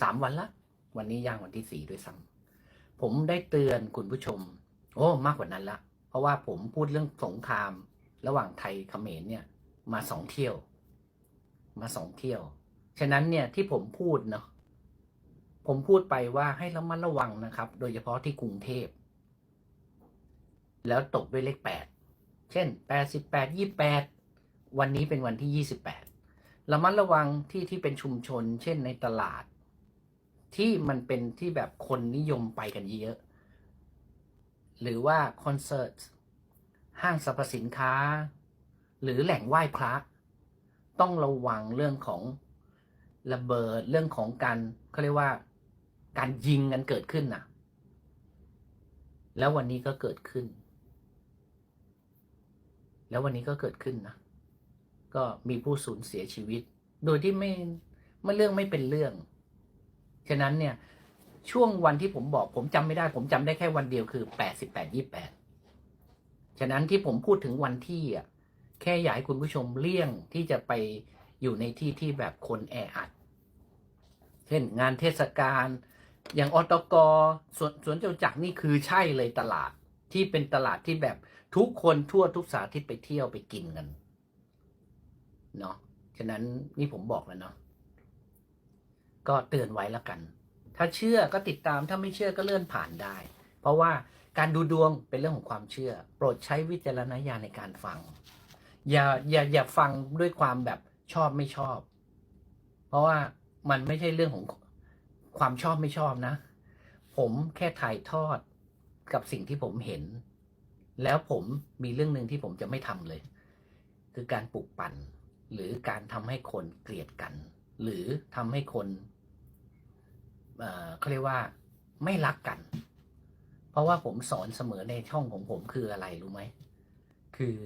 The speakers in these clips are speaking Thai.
สามวันละ วันนี้ย่างวันที่สี่ด้วยซ้ำผมได้เตือนคุณผู้ชม โอ้มากกว่านั้นละ เพราะว่าผมพูดเรื่องสงคราม ระหว่างไทยเขมรเนี่ย มาสองเที่ยว มาสองเที่ยว ฉะนั้นเนี่ยที่ผมพูดเนาะผมพูดไปว่าให้ระมัดระวังนะครับ โดยเฉพาะที่กรุงเทพ แล้วตกด้วยเลขแปดเช่นแปดสิบแปดยี่แปดวันนี้เป็นวันที่ยี่สิบแปดระมัดระวังที่ที่เป็นชุมชน เช่นในตลาด ที่มันเป็นที่แบบคนนิยมไปกันเยอะ หรือว่าคอนเสิร์ต ห้างสรรพสินค้า หรือแหล่งไหว้พระ ต้องระวังเรื่องของระเบิดเรื่องของการเขาเรียกว่าการยิงกันเกิดขึ้นน่ะแล้ววันนี้ก็เกิดขึ้น แล้ววันนี้ก็เกิดขึ้นนะ ก็มีผู้สูญเสียชีวิต โดยที่ไม่ไม่เรื่องไม่เป็นเรื่อง ฉะนั้นเนี่ยช่วงวันที่ผมบอกผมจำไม่ได้ ผมจำได้แค่วันเดียวคือแปดสิบแปดยี่แปดฉะนั้นที่ผมพูดถึงวันที่อะแค่อยากให้คุณผู้ชมเลี่ยงที่จะไปอยู่ในที่ที่แบบคนแออัด เช่นงานเทศกาลอย่างอตกสวนสวนเจ้าจักรนี่คือใช่เลยตลาดที่เป็นตลาดที่แบบทุกคนทั่วทุกสาทิตไปเที่ยวไปกินกันเนาะฉะนั้นนี่ผมบอกแล้วเนาะ ก็เตือนไว้แล้วกัน ถ้าเชื่อก็ติดตามถ้าไม่เชื่อก็เลื่อนผ่านได้ เพราะว่าการดูดวงเป็นเรื่องของความเชื่อ โปรดใช้วิจารณญาณในการฟัง อย่าอย่าอย่าฟังด้วยความแบบชอบไม่ชอบ เพราะว่ามันไม่ใช่เรื่องของความชอบไม่ชอบนะ ผมแค่ถ่ายทอดกับสิ่งที่ผมเห็น แล้วผมมีเรื่องหนึ่งที่ผมจะไม่ทำเลย คือการปลุกปั่นหรือการทำให้คนเกลียดกัน หรือทำให้คน เอ่อเขาเรียกว่าไม่รักกัน เพราะว่าผมสอนเสมอในช่องของผมคืออะไรรู้ไหม คือ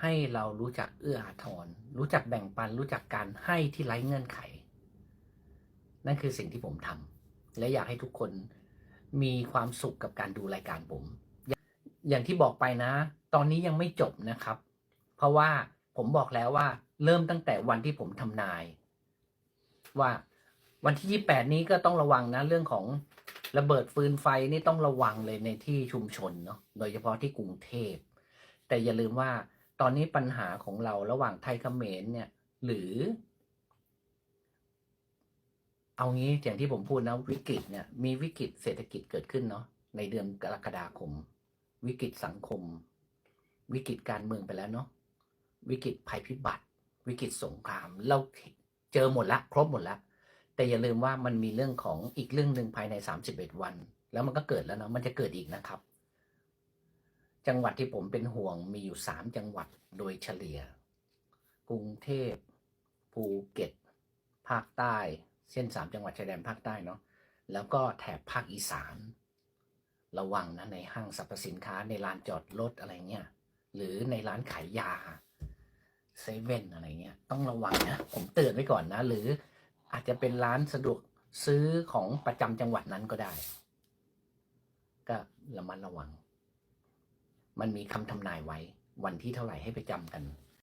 ให้เรารู้จักเอื้ออาทร รู้จักแบ่งปัน รู้จักการให้ที่ไร้เงื่อนไข นั่นคือสิ่งที่ผมทำและอยากให้ทุกคนมีความสุขกับการดูรายการผม อย่างที่บอกไปนะ ตอนนี้ยังไม่จบนะครับ เพราะว่าผมบอกแล้วว่า เริ่มตั้งแต่วันที่ผมทำนาย ว่า วันที่ 28 นี้ก็ต้องระวังนะเรื่องของระเบิดฟืนไฟนี่ต้องระวังเลยในที่ชุมชนเนาะโดยเฉพาะที่กรุงเทพ แต่อย่าลืมว่าตอนนี้ปัญหาของเราระหว่างไทยเขมรเนี่ยหรือ เอางี้อย่างที่ผมพูดนะวิกฤตเนี่ยมีวิกฤตเศรษฐกิจเกิดขึ้นเนาะในเดือนกรกฎาคม วิกฤตสังคม วิกฤตการเมืองไปแล้วเนาะวิกฤตภัยพิบัติ วิกฤตสงคราม เราเจอหมดละ ครบหมดละ แต่อย่าลืมว่ามันมีเรื่องของอีกเรื่องหนึ่งภายในสามสิบเอ็ดวัน แล้วมันก็เกิดแล้วเนาะมันจะเกิดอีกนะครับ จังหวัดที่ผมเป็นห่วงมีอยู่สามจังหวัดโดยเฉลี่ย กรุงเทพภูเก็ต ภาคใต้เส้นสามจังหวัดชายแดนภาคใต้เนาะแล้วก็แถบภาคอีสาน ระวังนะในห้างสรรพสินค้าในลานจอดรถอะไรเงี้ยหรือในร้านขายยาเซเว่นอะไรเงี้ยต้องระวังนะผมเตือนไว้ก่อนนะ หรือ อาจจะเป็นร้านสะดวกซื้อของประจำจังหวัดนั้นก็ได้ ก็ระมัดระวัง มันมีคำทำนายไว้ วันที่เท่าไหร่ให้ไปจำกัน